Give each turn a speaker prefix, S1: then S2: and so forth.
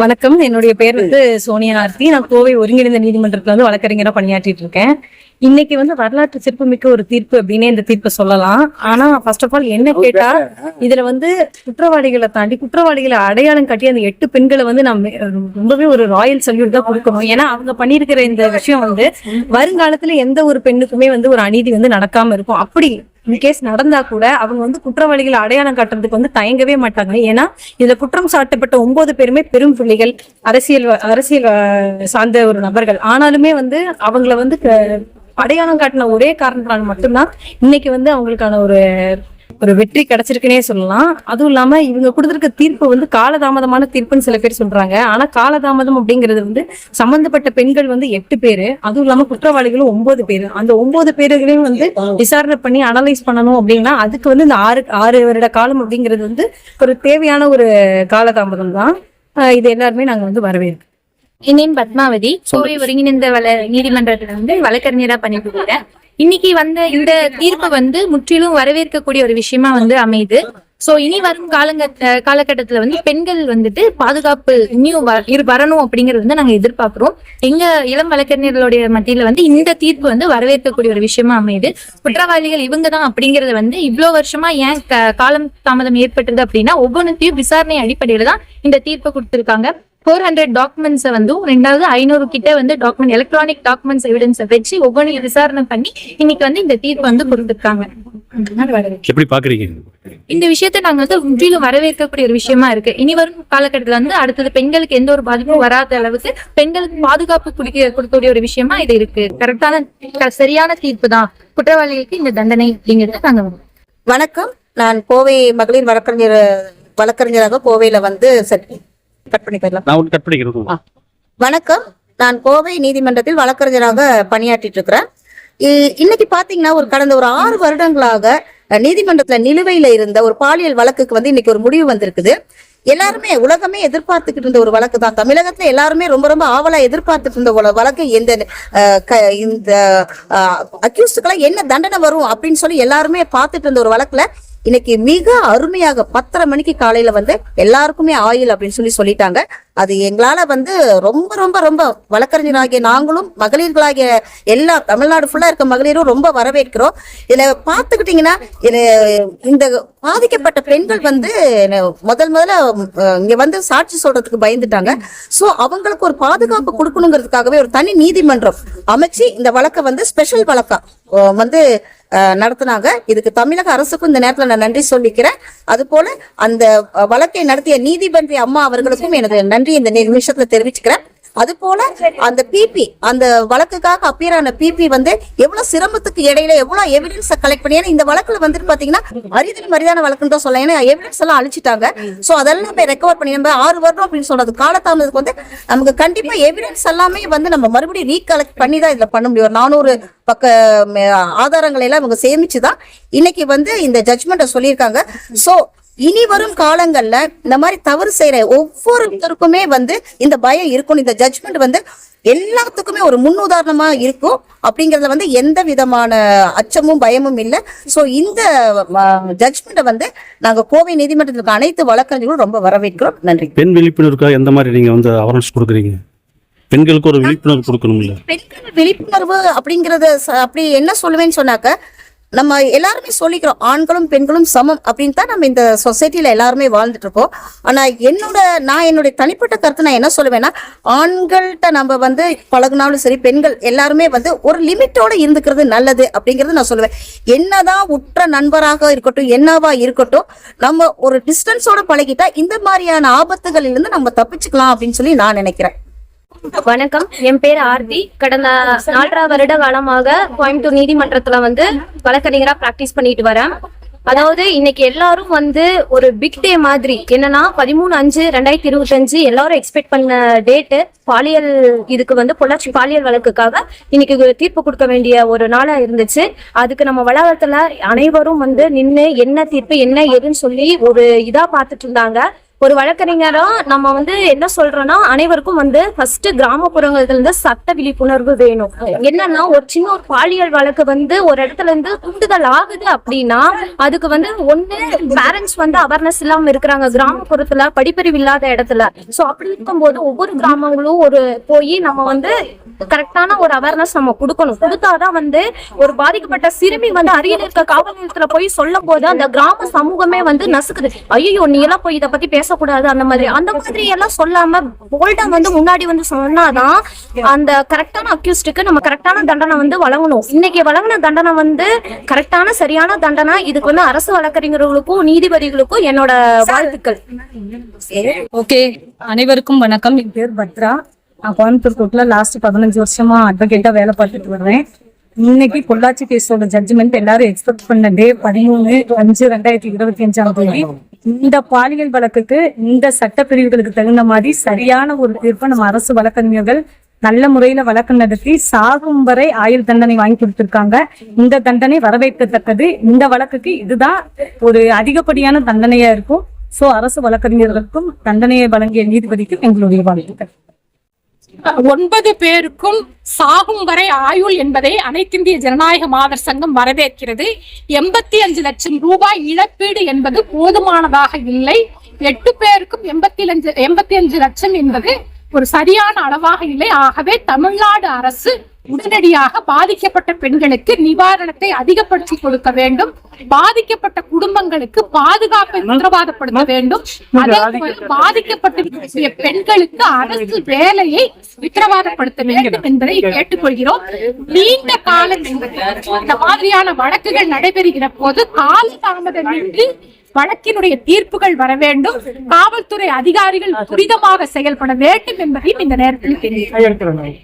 S1: வணக்கம். என்னுடைய பேர் வந்து சோனியா ஆர்த்தி. நான் கோவை ஒருங்கிணைந்த நீதிமன்றத்துல வந்து வழக்கறிஞரா பணியாற்றிட்டு இருக்கேன். இன்னைக்கு வந்து வரலாற்று சிறப்புமிக்க ஒரு தீர்ப்பு அப்படின்னே இந்த தீர்ப்பை சொல்லலாம். ஆனா ஃபர்ஸ்ட் ஆஃப் ஆல் என்ன கேட்டா இதுல வந்து குற்றவாளிகளை தாண்டி குற்றவாளிகளை அடையாளம் காட்டி அந்த எட்டு பெண்களை வந்து நம்ம ரொம்பவே ஒரு ராயல் சல்யூட் தான் கொடுக்கணும். ஏன்னா அவங்க பண்ணியிருக்கிற இந்த விஷயம் வந்து வருங்காலத்துல எந்த ஒரு பெண்ணுக்குமே வந்து ஒரு அநீதி வந்து நடக்காம இருக்கும். அப்படி இன்கேஸ் நடந்தா கூட அவங்க வந்து குற்றவாளிகளை அடையாளம் காட்டுறதுக்கு வந்து தயங்கவே மாட்டாங்க. ஏன்னா இதுல குற்றம் சாட்டப்பட்ட ஒன்பது பேருமே பெரும் புள்ளிகள் அரசியல் அரசியல் சார்ந்த ஒரு நபர்கள். ஆனாலுமே வந்து அவங்கள வந்து க- அடையாளம் காட்டின ஒரே காரணத்தினால மட்டும்தான் இன்னைக்கு வந்து அவங்களுக்கான ஒரு ஒரு வெற்றி கிடைச்சிருக்குன்னே சொல்லலாம். அதுவும் இல்லாம இவங்க கொடுத்திருக்க தீர்ப்பு வந்து காலதாமதமான தீர்ப்புன்னு சில பேர் சொல்றாங்க. ஆனா காலதாமதம் அப்படிங்கிறது வந்து சம்பந்தப்பட்ட பெண்கள் வந்து எட்டு பேரு. அதுவும் இல்லாம குற்றவாளிகளும் ஒன்பது பேரு. அந்த ஒன்பது பேர்களையும் வந்து விசாரணை பண்ணி அனலைஸ் பண்ணணும் அப்படின்னா அதுக்கு வந்து இந்த ஆறு ஆறு வருட காலம் அப்படிங்கிறது வந்து ஒரு தேவையான ஒரு காலதாமதம் தான். இது எல்லாருமே நாங்க வந்து வரவேற்கிறோம்.
S2: என் பத்மாவதி. கோவை ஒருங்கிணைந்த வள நீதிமன்றத்துல வந்து வழக்கறிஞரா பண்ணிட்டு இருக்கேன் இன்னைக்கு வந்த இந்த தீர்ப்பு வந்து முற்றிலும் வரவேற்கக்கூடிய ஒரு விஷயமா வந்து அமையுது. சோ இனி வரும் காலங்க காலகட்டத்துல வந்து பெண்கள் வந்துட்டு பாதுகாப்பு இன்னும் வ- இரு- வரணும் அப்படிங்கறது வந்து நாங்க எதிர்பார்க்கிறோம். எங்க இளம் வழக்கறிஞர்களுடைய மத்தியில வந்து இந்த தீர்ப்பு வந்து வரவேற்கக்கூடிய ஒரு விஷயமா அமையுது. குற்றவாளிகள் இவங்க தான் அப்படிங்கறது வந்து இவ்வளவு வருஷமா ஏன் க- காலம் தாமதம் ஏற்பட்டது அப்படின்னா ஒவ்வொன்றுத்தையும் விசாரணை அடிப்படையில தான் இந்த தீர்ப்பை கொடுத்திருக்காங்க. ஃபோர் ஹண்ட்ரட் டாக்குமெண்ட்ஸை வந்து ரெண்டாவது ஐநூறு கிட்ட வந்து டாக்குமெண்ட் எலக்ட்ரானிக் டாக்குமெண்ட்ஸ் எவிடன்ஸை வச்சு ஒவ்வொன்றையும் விசாரணை பண்ணி இன்னைக்கு வந்து இந்த தீர்ப்பு வந்து கொடுத்துருக்காங்க.
S3: எப்படி பாக்குறீங்க?
S2: இந்த விஷயத்தை நாங்க வந்து முற்றிலும் வரவேற்கக்கூடிய ஒரு விஷயமா இருக்கு. இனி வரும் காலகட்டத்துல வந்து அடுத்தது பெண்களுக்கு எந்த ஒரு பாதிப்பும் வராத அளவுக்கு பெண்களுக்கு பாதுகாப்பு கொடுக்க கொடுக்கக்கூடிய ஒரு விஷயமா இது இருக்கு. கரெக்டான சரியான தீர்ப்பு தான். குற்றவாளிகளுக்கு இந்த தண்டனை அப்படிங்கிறது நாங்க
S4: வணக்கம். நான் கோவை மகளிர் வழக்கறிஞர் வழக்கறிஞராக கோவையில வந்து செட் கட் பண்ணி போயிடலாம்.
S3: நான் கட் பண்ணிக்கிறேன்.
S4: வணக்கம். நான் கோவை நீதிமன்றத்தில் வழக்கறிஞராக பணியாற்றிட்டு இருக்கிறேன். இன்னைக்கு பாத்தீங்கன்னா ஒரு கடந்த ஒரு ஆறு வருடங்களாக நீதிமன்றத்துல நிலுவையில இருந்த ஒரு பாலியல் வழக்குக்கு வந்து இன்னைக்கு ஒரு முடிவு வந்திருக்குது. எல்லாருமே உலகமே எதிர்பார்த்துக்கிட்டு இருந்த ஒரு வழக்கு தான். தமிழகத்துல எல்லாருமே ரொம்ப ரொம்ப ஆவலா எதிர்பார்த்துட்டு இருந்த ஒரு வழக்கு. எந்த இந்த அக்யூஸ்டுக்கெல்லாம் என்ன தண்டனை வரும் அப்படின்னு சொல்லி எல்லாருமே பார்த்துட்டு இருந்த ஒரு வழக்குல இன்னைக்கு மிக அருமையாக பத்தரை மணிக்கு காலையில வந்து எல்லாருக்குமே ஆயில் அப்படின்னு சொல்லி சொல்லிட்டாங்க. அது எங்களால வந்து ரொம்ப ரொம்ப ரொம்ப வழக்கறிஞராகிய நாங்களும் மகளிர்களாகிய எல்லா தமிழ்நாடு ஃபுல்லா இருக்க மகளிரும் ரொம்ப வரவேற்கிறோம். இதுல பாத்துக்கிட்டீங்கன்னா இந்த பாதிக்கப்பட்ட பெண்கள் வந்து என்ன முதல் முதல்ல இங்க வந்து சாட்சி சொல்றதுக்கு பயந்துட்டாங்க. சோ அவங்களுக்கு ஒரு பாதுகாப்பு கொடுக்கணுங்கிறதுக்காகவே ஒரு தனி நீதிமன்றம் அமைச்சு இந்த வழக்கை வந்து ஸ்பெஷல் வழக்கா வந்து நடத்தினாங்க. இதுக்கு தமிழக அரசுக்கும் இந்த நேரத்துல நான் நன்றி சொல்லிக்கிறேன். அது போல அந்த வழக்கை நடத்திய நீதிபதி அம்மா அவர்களுக்கும் எனது நன்றி இந்த நிமிஷத்துல தெரிவிச்சுக்கிறேன். அது போல அந்த பிபி அந்த வழக்குக்காக அப்பியர் ஆன பிபி வந்து எவ்வளவு சிரமத்துக்கு இடையில எவ்வளவு எவிடன்ஸ் கலெக்ட் பண்ணி இந்த வழக்குல வந்துட்டு பாத்தீங்கன்னா அரிதல் மரியாதை வழக்குன்னு தான் சொல்லலாம். ஏன்னா எவிடன்ஸ் எல்லாம் அழிச்சிட்டாங்க. சோ அதெல்லாம் போய் ரெக்கவர் பண்ணி நம்ம ஆறு வருடம் அப்படின்னு சொல்றது காலத்தாமதத்துக்கு வந்து நமக்கு கண்டிப்பா எவிடன்ஸ் எல்லாமே வந்து நம்ம மறுபடியும் ரீகலெக்ட் பண்ணி தான் இதுல பண்ண முடியும். ஒரு நானூறு பக்க ஆதாரங்களை எல்லாம் இவங்க சேமிச்சுதான் இன்னைக்கு வந்து இந்த ஜட்மெண்ட்டை சொல்லியிருக்காங்க. ஸோ இனி வரும் காலங்கள்ல இந்த மாதிரி தவறு செய்யற ஒவ்வொருத்தருக்குமே வந்து இந்த பயம் இருக்கும் இந்த ஜட்மெண்ட் வந்து எல்லாத்துக்குமே ஒரு முன்னுதாரணமா இருக்கும். அப்படிங்கறதுல வந்து எந்த விதமான அச்சமும் பயமும் இல்லை. சோ இந்த ஜட்மெண்ட்டை வந்து நாங்க கோவை நீதிமன்றத்துக்கு அனைத்து வழக்கறிஞர்களும் ரொம்ப வரவேற்கிறோம். நன்றி.
S3: பெண் விழிப்புணர்வுக்காக எந்த மாதிரி நீங்க வந்து அவேர்னஸ் கொடுக்குறீங்க? பெண்களுக்கு ஒரு விழிப்புணர்வு கொடுக்கணும்ல?
S4: பெண்கள் விழிப்புணர்வு அப்படிங்கறத அப்படி என்ன சொல்லுவேன்னு சொன்னாக்க நம்ம எல்லாருமே சொல்லிக்கிறோம் ஆண்களும் பெண்களும் சமம் அப்படின்னு தான் நம்ம இந்த சொசைட்டியில எல்லாருமே வாழ்ந்துட்டு இருக்கோம். ஆனா என்னோட நான் என்னுடைய தனிப்பட்ட கருத்து நான் என்ன சொல்லுவேன்னா ஆண்கள்கிட்ட நம்ம வந்து பழகுனாலும் சரி பெண்கள் எல்லாருமே வந்து ஒரு லிமிட்டோட இருந்துக்கிறது நல்லது அப்படிங்கறது நான் சொல்லுவேன். என்னதான் உற்ற நண்பராக இருக்கட்டும் என்னவா இருக்கட்டும் நம்ம ஒரு டிஸ்டன்ஸோட பழகிட்டா இந்த மாதிரியான ஆபத்துகளிலிருந்து இருந்து நம்ம தப்பிச்சுக்கலாம் அப்படின்னு சொல்லி நான் நினைக்கிறேன்.
S5: வணக்கம். என் பேர் ஆர்த்தி. கடந்த நாலரை வருட காலமாக கோயம்புத்தூர் நீதிமன்றத்துல வந்து வழக்கறிஞரா பிராக்டிஸ் பண்ணிட்டு வரேன். அதாவது இன்னைக்கு எல்லாரும் வந்து ஒரு பிக் டே மாதிரி. என்னன்னா பதிமூணு அஞ்சு ரெண்டாயிரத்தி இருபத்தஞ்சு எல்லாரும் எக்ஸ்பெக்ட் பண்ண டேட்டு பாலியல் இதுக்கு வந்து பொள்ளாச்சி பாலியல் வழக்குக்காக இன்னைக்கு தீர்ப்பு கொடுக்க வேண்டிய ஒரு நாளா இருந்துச்சு. அதுக்கு நம்ம வளாகத்துல அனைவரும் வந்து நின்று என்ன தீர்ப்பு என்ன ஏதுன்னு சொல்லி ஒரு இதா பார்த்துட்டு இருந்தாங்க. ஒரு வழக்கறிஞரா நம்ம வந்து என்ன சொல்றோம்னா அனைவருக்கும் வந்து ஃபர்ஸ்ட் கிராமப்புறங்கள்ல இருந்து சட்ட விழிப்புணர்வு வேணும். என்னன்னா ஒரு சின்ன ஒரு பாலியல் வழக்கு வந்து ஒரு இடத்துல இருந்து தூண்டுதல் ஆகுது அப்படின்னா அதுக்கு வந்து ஒண்ணு பேரண்ட்ஸ் வந்து அவேர்னஸ் இல்லாம இருக்கிறாங்க. கிராமப்புறத்துல படிப்பறிவு இல்லாத இடத்துல. சோ அப்படி இருக்கும்போது ஒவ்வொரு கிராமங்களும் ஒரு போய் நம்ம வந்து கரெக்டான ஒரு அவேர்னஸ் நம்ம கொடுக்கணும். கொடுத்தாதான் வந்து ஒரு பாதிக்கப்பட்ட சிறுமி வந்து அருகில் இருக்க காவல் நிலையத்துல போய் சொல்லும் போது அந்த கிராம சமூகமே வந்து நசுக்குது. ஐயோ நீ எல்லாம் போய் இதை பத்தி பேசக்கூடாது அந்த மாதிரி. அந்த மாதிரி எல்லாம் சொல்லாம போல்டா வந்து முன்னாடி வந்து சொன்னாதான் அந்த கரெக்டான அக்யூஸ்டுக்கு நம்ம கரெக்டான தண்டனை வந்து வழங்கணும். இன்னைக்கு வழங்கின தண்டனை வந்து கரெக்டான சரியான தண்டனை. இதுக்கு வந்து அரசு வழக்கறிஞர்களுக்கும் நீதிபதிகளுக்கும் என்னோட வாழ்த்துக்கள்.
S6: ஓகே. அனைவருக்கும் வணக்கம். என் பேர் பத்ரா. நான் கோயம்புத்தூர் கோர்ட்ல லாஸ்ட் பதினஞ்சு வருஷமா அட்வொகேட்டா வேலை பார்த்துட்டு வர்றேன். இன்னைக்கு பொள்ளாச்சி கேஸோட ஜட்ஜ்மெண்ட் எல்லாரும் எக்ஸ்பெக்ட் பண்ண டே பதிமூணு அஞ்சு ரெண்டாயிரத்தி இருபத்தி அஞ்சாம் தேதி. இந்த பாலியல் வழக்குக்கு இந்த சட்ட பிரிவுகளுக்கு தகுந்த மாதிரி சரியான ஒரு தீர்ப்பை நம்ம அரசு வழக்கறிஞர்கள் நல்ல முறையில வழக்கு நடத்தி சாகும் வரை ஆயுள் தண்டனை வாங்கி கொடுத்திருக்காங்க. இந்த தண்டனை வரவேற்கத்தக்கது. இந்த வழக்குக்கு இதுதான் ஒரு அதிகப்படியான தண்டனையா இருக்கும். சோ அரசு வழக்கறிஞர்களுக்கும் தண்டனையை வழங்கிய நீதிபதிக்கும் எங்களுடைய வாழ்த்துக்கள்.
S7: ஒன்பது பேருக்கும் சாகும் வரை ஆயுள் என்பதை அனைத்திந்திய ஜனநாயக மாதர் சங்கம் வரவேற்கிறது. எண்பத்தி அஞ்சு லட்சம் ரூபாய் இழப்பீடு என்பது போதுமானதாக இல்லை. எட்டு பேருக்கும் எண்பத்தி அஞ்சு எண்பத்தி அஞ்சு லட்சம் என்பது ஒரு சரியான அளவாக இல்லை. ஆகவே தமிழ்நாடு அரசு உடனடியாக பாதிக்கப்பட்ட பெண்களுக்கு நிவாரணத்தை அதிகப்படுத்தி கொடுக்க வேண்டும். பாதிக்கப்பட்ட குடும்பங்களுக்கு பாதுகாப்பை உத்தரவாதப்படுத்த வேண்டும். பாதிக்கப்பட்டிருக்கக்கூடிய பெண்களுக்கு அரசு வேலையை உத்தரவாதப்படுத்த வேண்டும் என்பதை கேட்டுக்கொள்கிறோம். நீண்ட காலம் இந்த மாதிரியான வழக்குகள் நடைபெறுகிற போது கால தாமதமின்றி வழக்கினுடைய தீர்ப்புகள் வர வேண்டும். காவல்துறை அதிகாரிகள் துரிதமாக செயல்பட வேண்டும் என்பதையும் இந்த நேரத்தில் தெரிவிக்கிறேன்